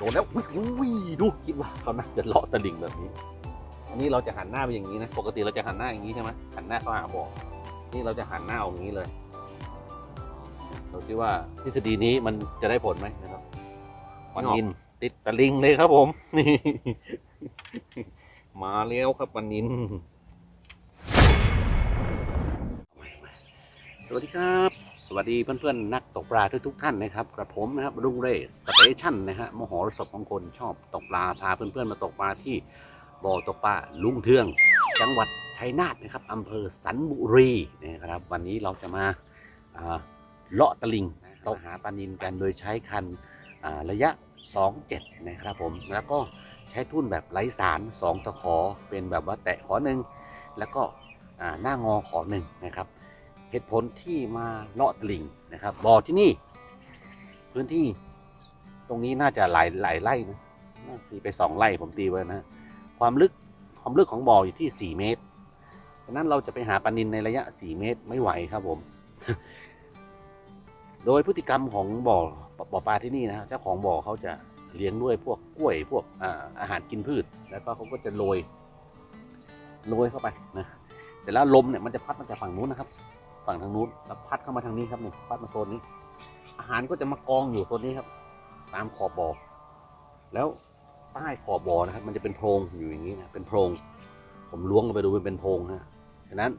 โดนแล้วอุ้ยอุ้ยดูคิดว่าเขาน่าจะเลาะตะลิ่งแบบนี้อันนี้เราจะหันหน้าไปอย่างนี้นะปกติเราจะหันหน้าอย่างนี้ใช่ไหมหันหน้าเข้าหาบ่อนี่เราจะหันหน้าออกอย่างนี้เลยเราคิดว่าทฤษฎีนี้มันจะได้ผลไหมนะครับปลานินติดตะลิงเลยครับผมนี่มาแล้วครับปลานินสวัสดีครับ สวัสดีเพื่อนๆ นักตกปลาทุกๆท่านนะครับกระผมนะครับรุ่งเรศสเตชันนะฮะมโหรสพของคนชอบตกปลาพาเพื่อนๆมาตกปลาที่บ่อตกปลาลุงเทือง จังหวัดชัยนาทนะครับอำเภอสันบุรีนะครับ วันนี้เราจะมาเลาะตะลิงนะตกหาปลานินกันโดยใช้คันระยะ 27 นะครับผม แล้วก็ใช้ทุ่นแบบไร้สาร 2 ตะขอเป็นแบบว่าแตะขอหนึ่งแล้วก็หน้างอขอหนึ่งนะครับ เหตุผลที่มาเลาะตลิ่งนะครับบ่อที่นี่ พื้นที่ตรงนี้น่าจะหลายหลายไร่นะน่าตีไปสองไร่ผมตีไว้นะความลึกความลึกของบ่ออยู่ที่4เมตรฉะนั้นเราจะไปหาปลานินในระยะ4เมตรไม่ไหวครับผม โดยพฤติกรรมของบ่อบ่อปลาที่นี่นะเจ้าของบ่อเขาจะเลี้ยงด้วยพวกกล้วยพวกอาหารกินพืช แล้วก็เขาก็จะโรยโรยเข้าไปนะเสร็จแล้วลมเนี่ยมันจะพัดมาจากฝั่งนู้นนะครับ ฝั่งทางนู้นแล้วพัดเข้ามาทางนี้ครับนี่พัดมาโซนนี้ อาหารก็จะมากองอยู่โซนนี้ครับ ตามขอบบ่อแล้วใต้ขอบบ่อนะครับ มันจะเป็นโพรงอยู่อย่างนี้นะเป็นโพรง ผมล้วงลงไปดูมันเป็นโพรงฮะฉะนั้น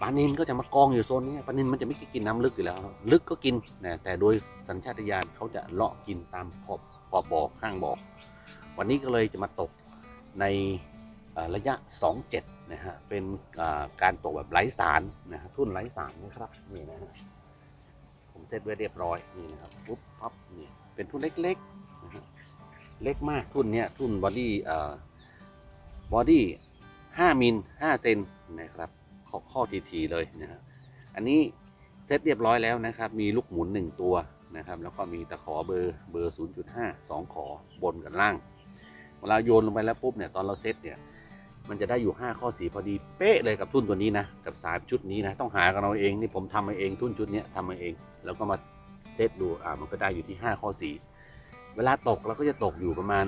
ปลานินก็จะมากองอยู่โซนนี้ปลานินมันจะไม่กินน้ำลึกอยู่แล้ว ลึกก็กินนะแต่โดยสัญชาตญาณเขาจะเลาะกินตามขอบขอบบ่อข้างบ่อวันนี้ก็เลยจะมาตกในเอ่อระยะ 27 นะฮะเป็นการตกแบบไร้สารนะฮะทุ่นไร้สารนะครับนี่นะฮะผมเซตไว้เรียบร้อยนี่นะครับปุ๊บปั๊บนี่เป็นทุ่นเล็กๆนะฮะเล็กมากทุ่นเนี้ยทุ่นบอดี้เอ่อบอดี้5มิล5เซนนะครับข้อข้อทีๆเลยนะฮะอันนี้เซตเรียบร้อยแล้วนะครับ มีลูกหมุน1ตัวนะครับ แล้วก็มีตะขอเบอร์เบอร์ 0.5 2 ขอบนกับล่าง เวลาโยนลงไปแล้วปุ๊บเนี่ยตอนเราเซตเนี่ย มันจะได้อยู่ 5 ข้อสีพอดีเป๊ะเลยกับทุ่นตัวนี้นะ กับสายชุดนี้นะ ต้องหากันเอาเองนี่ผมทำมาเองทุ่นชุดนี้ทำมาเอง แล้วก็มาเซตดูอ่ามันก็ได้อยู่ที่ 5 ข้อสีเวลาตกเราก็จะตกอยู่ประมาณ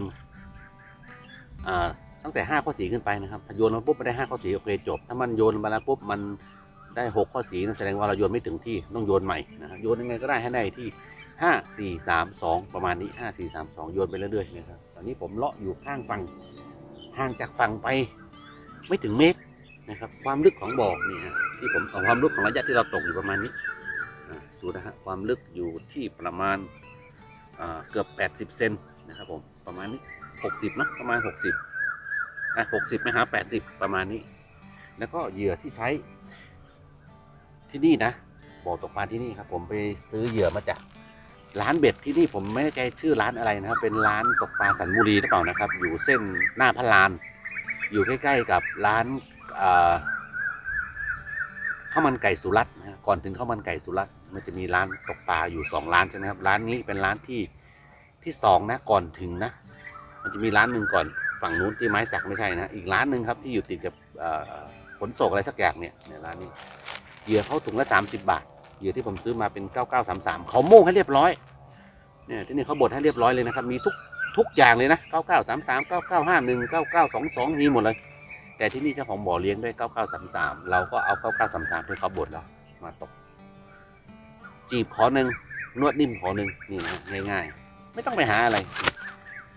อ่าตั้งแต่ 5 ข้อสีขึ้นไปนะครับโยนมาปุ๊บไม่ได้ 5 ข้อสีโอเคจบ ถ้ามันโยนมาแล้วปุ๊บมันได้ 6 ข้อสีนั่นแสดงว่าเราโยนไม่ถึงที่ต้องโยนใหม่นะครับโยนยังไงก็ได้ให้ได้ที่5 4 3 2ประมาณนี้5 4 3 2โยนไปเรื่อยๆนะครับตอนนี้ผมเลาะอยู่ข้างฝั่งห่างจากฝั่งไป ไม่ถึงเมตรนะครับ ความลึกของบ่อนี่ฮะที่ผมเอาความลึกของระยะที่เราตกอยู่ประมาณนี้ดูนะฮะความลึกอยู่ที่ประมาณเกือบ 80 เซนนะครับผมประมาณนี้60เนอะประมาณ 60อะ60ไม่หา80 ประมาณนี้ แล้วก็เหยื่อที่ใช้ที่นี่นะบ่อตกปลาที่นี่ครับ ผมไปซื้อเหยื่อมาจากร้านเบ็ดที่นี่ผมไม่แน่ใจชื่อร้านอะไรนะครับ เป็นร้านตกปลาสันบุรีหรือเปล่านะครับ อยู่เส้นหน้าพระลาน อยู่ใกล้ๆกับร้านข้าวมันไก่สุรัตน์นะก่อนถึงข้าวมันไก่สุรัตน์มันจะมีร้านตกปลาอยู่สองร้านใช่ไหมครับร้านนี้เป็นร้านที่ที่สองนะก่อนถึงนะ มันจะมีร้านหนึ่งก่อนฝั่งนู้นที่ไม้สักไม่ใช่นะอีกร้านหนึ่งครับที่อยู่ติดกับขนส่งอะไรสักอย่างเนี่ยเนี่ยร้านนี้เหยื่อเขาถุงละสามสิบบาทเหยื่อที่ผมซื้อมาเป็นเก้าเก้าสามสามเขาโม่งให้เรียบร้อยเนี่ยที่นี่เขาบดให้เรียบร้อยเลยนะครับมีทุก ทุกอย่างเลยนะ 9933 9951 9922 มีหมดเลย แต่ที่นี่เจ้าของบ่อเลี้ยงด้วย 9933 เราก็เอา 9933ที่เขาบดแล้วมาตก จีบขอหนึ่งนวดนิ่มขอหนึ่งนี่นะง่าย ๆ ไม่ต้องไปหาอะไร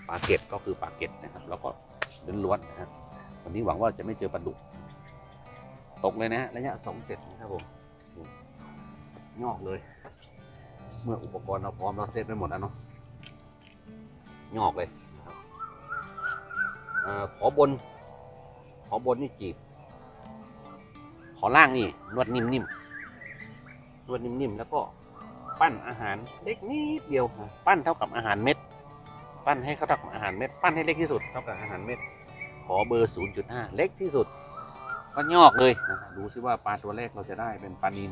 ปลาเก็ดก็คือปลาเก็ดนะครับ แล้วก็ล้วนๆนะครับวันนี้หวังว่าจะไม่เจอปลาดุกตกเลยนะฮะระยะสองเจ็ดนะครับผมงอกเลย เมื่ออุปกรณ์เราพร้อมเราเซตไปหมดแล้วเนาะ งอกเลยเออขอบน ขอบนนี่จีบ ขอล่างนี่นวดนิ่มๆนวดนิ่มๆแล้วก็ปั้นอาหารเล็กนิดเดียวนะปั้นเท่ากับอาหารเม็ด ปั้นให้เขาเท่ากับอาหารเม็ด ปั้นให้เล็กที่สุดเท่ากับอาหารเม็ด ขอเบอร์ 0.5 เล็กที่สุด ก็งอกเลยนะดูซิว่าปลาตัวแรกเราจะได้เป็นปลานิน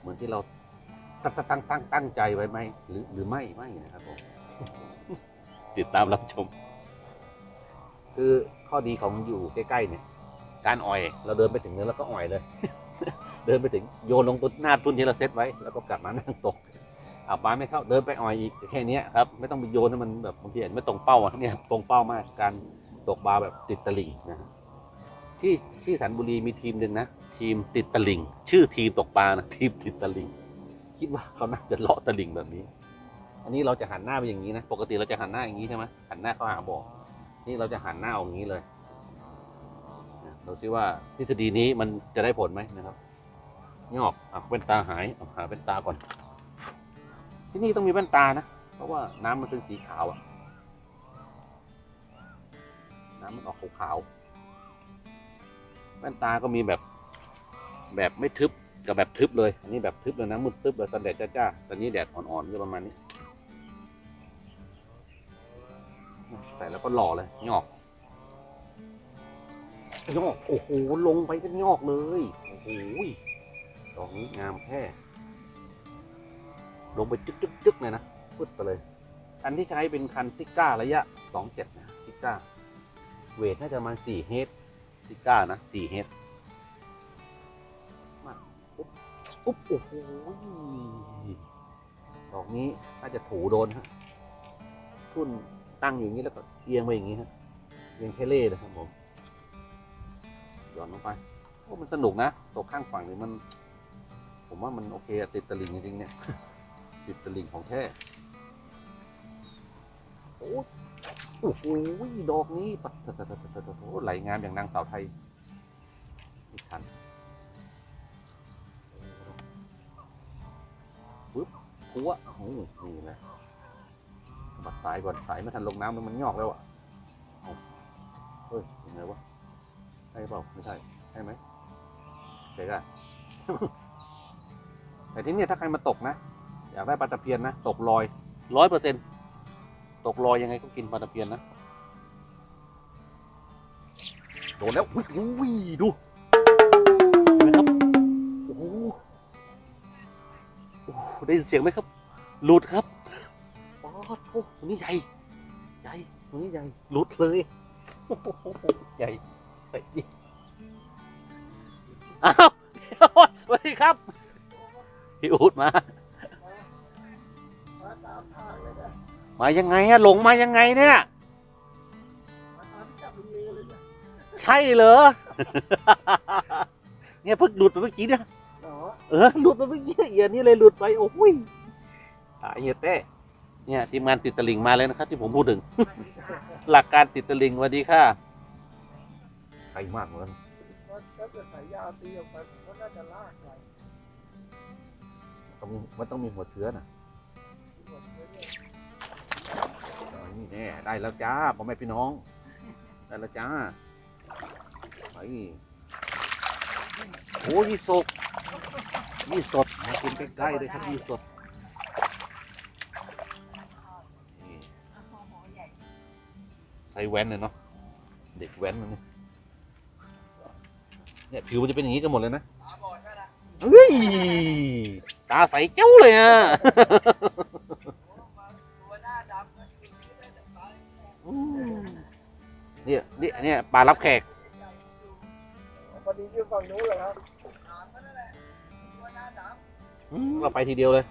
เหมือนที่เราตั้งตั้งตั้งตั้งใจไว้ไหมหรือหรือไม่ไม่นะครับผม ติดตามรับชม คือข้อดีของอยู่ใกล้ๆเนี่ย การอ่อย เราเดินไปถึงเนื้อแล้วก็อ่อยเลย เดินไปถึงโยนลงตุนหน้าตุนที่เราเซตไว้ แล้วก็กลับมานั่งตกเอาปลาไม่เข้าเดินไปอ่อยอีกแค่เนี้ยครับ ไม่ต้องไปโยนให้มันแบบบางทีอาจจะไม่ตรงเป้าอะเนี่ยตรงเป้ามากการตกปลาแบบติดตะลิ่งนะฮะที่ที่สันบุรีมีทีมหนึ่งนะทีมติดตะลิ่ง ชื่อทีมตกปลานะทีมติดตะลิ่ง คิดว่าเขาน่าจะเลาะตะลิ่งแบบนี้ อันนี้เราจะหันหน้าไปอย่างนี้นะ ปกติเราจะหันหน้าอย่างนี้ใช่ไหมหันหน้าเข้าหาบ่อนี่เราจะหันหน้าออกอย่างนี้เลยเราซิดว่าทฤษฎีนี้มันจะได้ผลไหมนะครับงอกอะแว่นตาหายเอาหาแว่นตาก่อน ที่นี่ต้องมีแว่นตานะ เพราะว่าน้ำมันเป็นสีขาวอะน้ำมันออกขาวๆแว่นตาก็มีแบบ แบบไม่ทึบกับแบบทึบเลย อันนี้แบบทึบเลยนะมืดทึบเลยตอนแดดจ้าๆตอนนี้แดดอ่อนๆก็ประมาณนี้ ส่แล้วก็หล่อเลยงอกงอกโอ้โหลงไปก็งอกเลยโอ้โหดอกนี้งามแค่ลงไปจึ๊กจึ๊กจึ๊กเลยนะพุดไปเลย อันที่ใช้เป็นคันซิก้าระยะสองเจ็ดนะซิก้า เวทน่าจะมาสี่เฮดซิก้านะสี่เฮดมาปุ๊บปุ๊บโอ้โหดอกนี้น่าจะถูโดนฮะทุ่น ตั้งอยู่อย่างนี้แล้วก็เอียงไปอย่างนี้ฮะเอียงแค่เล่นะครับผมหย่อนลงไปโอ้มันสนุกนะตกข้างฝั่งนี่มัน ผมว่ามันโอเคอะติดตะลิงจริงๆเนี่ย ติดตะลิงของแท้โอ้โอ้โหดอกนี้ปัดตะโอ้ไหลงามอย่างนางสาวไทยไม่ทันปึ๊บคัวโอ้นี่แหละ บัดสายก่อนสายไม่ทันลงน้ำแล้วมันงอกแล้วอะเอาเฮ้ยยังไงวะใช่เปล่าไม่ใช่ใช่ไหมใช่ก็แต่ที่เนี่ยถ้าใครมาตกนะอยากได้ปลาตะเพียนนะตกลอยร้อยเปอร์เซ็นตกลอยยังไงก็กินปลาตะเพียนนะโดนแล้วอุ้ยอุ้ยดูเห็นไหมครับโอ้โหโอ้โหได้ยินเสียงไหมครับ หลุดครับป๊ อดโอ้ตัวนี้ใหญ่ ใหญ่ตัวนี้ใหญ่หลุดเลยโอ้โหใหญ่ใหญ่จริงอ้าวสวัสดีครับพี่อูดมา มาตามทางเลยนะมายังไงอะหลงมายังไงเนี่ย มาตามจับลุงเลเลยนะใช่เหรอ เนี่ยเพิ่งหลุดไปเมื่อกี้เนี่ยเนาะเออหลุดไปเมื่อกี้เอียนี่เลยหลุดไป โอ้ยตายเฮียเต้ เนี่ยทีมงานติดตะลิงมาเลยนะครับ ที่ผมพูดถึง หลักการติดตะลิงสวัสดีค่ะไกลมากเหมือนกันก็ถ้าเกิดสายยาวตีออกไปผมก็น่าจะลากไปต้องมีมันต้องมีหัวเชื้อน่ะที่หมดเลยเนี่ยนี่แน่ได้แล้วจ้าพ่อแม่พี่น้อง ได้แล้วจ้าไปโอ้ยี่สดยี่สดมากินใกล้ๆเลยครับยี่สด ใส่แว่นเลยเนาะเด็กแว้นมันเนี่ยเนี่ยผิวมันจะเป็นอย่างนี้กันหมดเลยนะเฮ้ยตาใสเจ้าเลยอะอืมเนี่ยเนี่ยเนี่ยปลารับแขกพอดีอยู่ฝั่งนู้นเหรอครับอืมเราไปทีเดียวเลย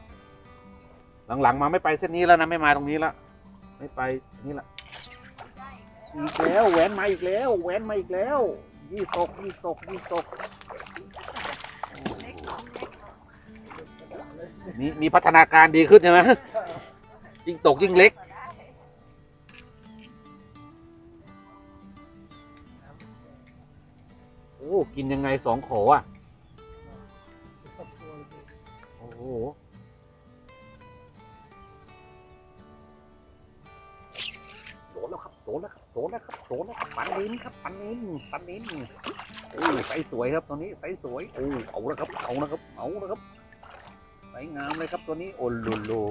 หลังๆมาไม่ไปเส้นนี้แล้วนะไม่มาตรงนี้ละไม่ไปนี่ละ อีกแล้วแหวนมาอีกแล้วแหวนมาอีกแล้วยี่สกยี่สกยี่สกมีมีพัฒนาการดีขึ้นใช่ไหมยิ่งตกยิ่งเล็ก โอ้ กินยังไงสองขออะ โอ้โห นแล้วครับโดนแล้วครับโดนแล้วครับโดนแล้วครับปันนินครับปันนินปันนินโอ้ไซส์สวยครับตัวนี้ไซส์สวยโอ้เอาล้วครับเอาล้วครับเอาล้วครับไซส์งามเลยครับตัวนี้โอ้ลูลู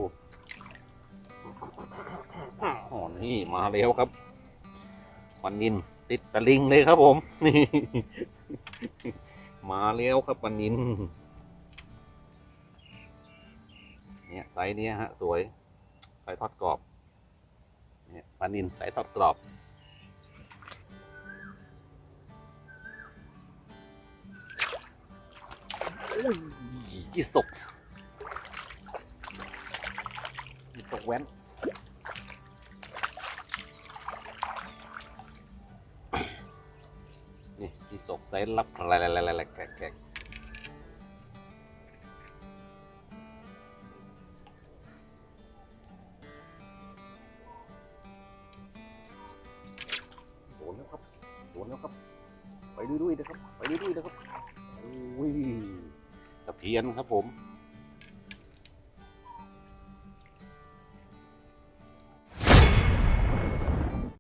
อ๋อนี่มาแล้วครับปันนินติดตะลิงเลยครับผมนี่มาแล้วครับปันนินเนี่ยไซส์เนี้ยฮะ สวยไซส์ทอดกรอบ เนี่ยปลานินไซส์ทอดกรอบโอ้ยยี่สกแว้นนี่ที่สกไซส์รับอะไรอะไรๆๆแกะ ด้วยนะครับ ไปด้วยนะครับโอ้ยตะเพียนครับผม